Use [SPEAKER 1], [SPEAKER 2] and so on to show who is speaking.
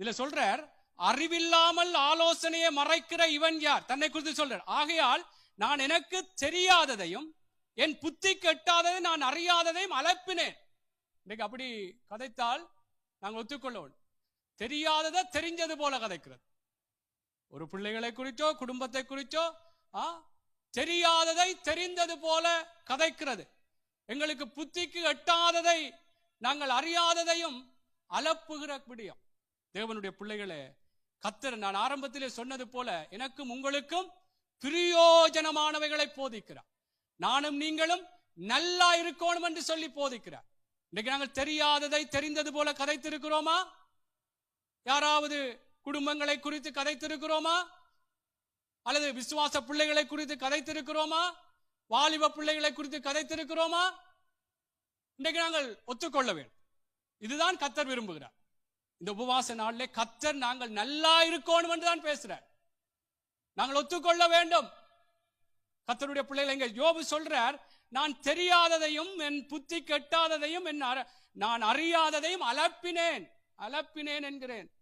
[SPEAKER 1] இதுல சொல்றார் அறிவில்லாமல் ஆலோசனையை மறைக்கிற இவன் யார்? தன்னை குறித்து சொல்றார். ஆகையால் நான் எனக்கு தெரியாததையும் என் புத்தி கெட்டாததை நான் அறியாததையும் அலப்பினேன். இன்னைக்கு அப்படி கதைத்தால் நாங்கள் ஒத்துக்கொள்ள வேண்டும் தெரியாததை தெரிஞ்சது போல கதைக்கிறது. ஒரு பிள்ளைகளை குறிச்சோ குடும்பத்தை குறிச்சோ ஆ, தெரியாததை தெரிந்தது போல கதைக்கிறது. எங்களுக்கு புத்திக்கு எட்டாததை நாங்கள் அறியாததையும் அலப்புகிற முடியும் தேவனுடைய பிள்ளைகளே கத்தர் நான் ஆரம்பத்திலே சொன்னது போல எனக்கும் உங்களுக்கும் பிரயோஜனமானவைகளை போதிக்கிறார். நானும் நீங்களும் நல்லா இருக்கணும் என்று சொல்லி போதிக்கிறார். இன்னைக்கு நாங்கள் தெரியாததை தெரிந்தது போல கதைத்திருக்கிறோமா? யாராவது குடும்பங்களை குறித்து கதைத்திருக்கிறோமா? அல்லது விசுவாச பிள்ளைகளை குறித்து கதைத்திருக்கிறோமா? வாலிப பிள்ளைகளை குறித்து கதைத்திருக்கிறோமா? இன்றைக்கு நாங்கள் ஒத்துக்கொள்ள வேண்டும். இதுதான் கத்தர் விரும்புகிறார். இந்த உபவாச நாளிலே கத்தர் நாங்கள் நல்லா இருக்கணும் என்று தான் பேசுறார். நாங்கள் ஒத்துக்கொள்ள வேண்டும். கத்தருடைய பிள்ளைகள் எங்க யோபு சொல்றார் நான் தெரியாததையும் என் புத்தி கெட்டாததையும் என் அற- நான் அறியாததையும் அலப்பினேன் அலப்பினேன் என்கிறேன்.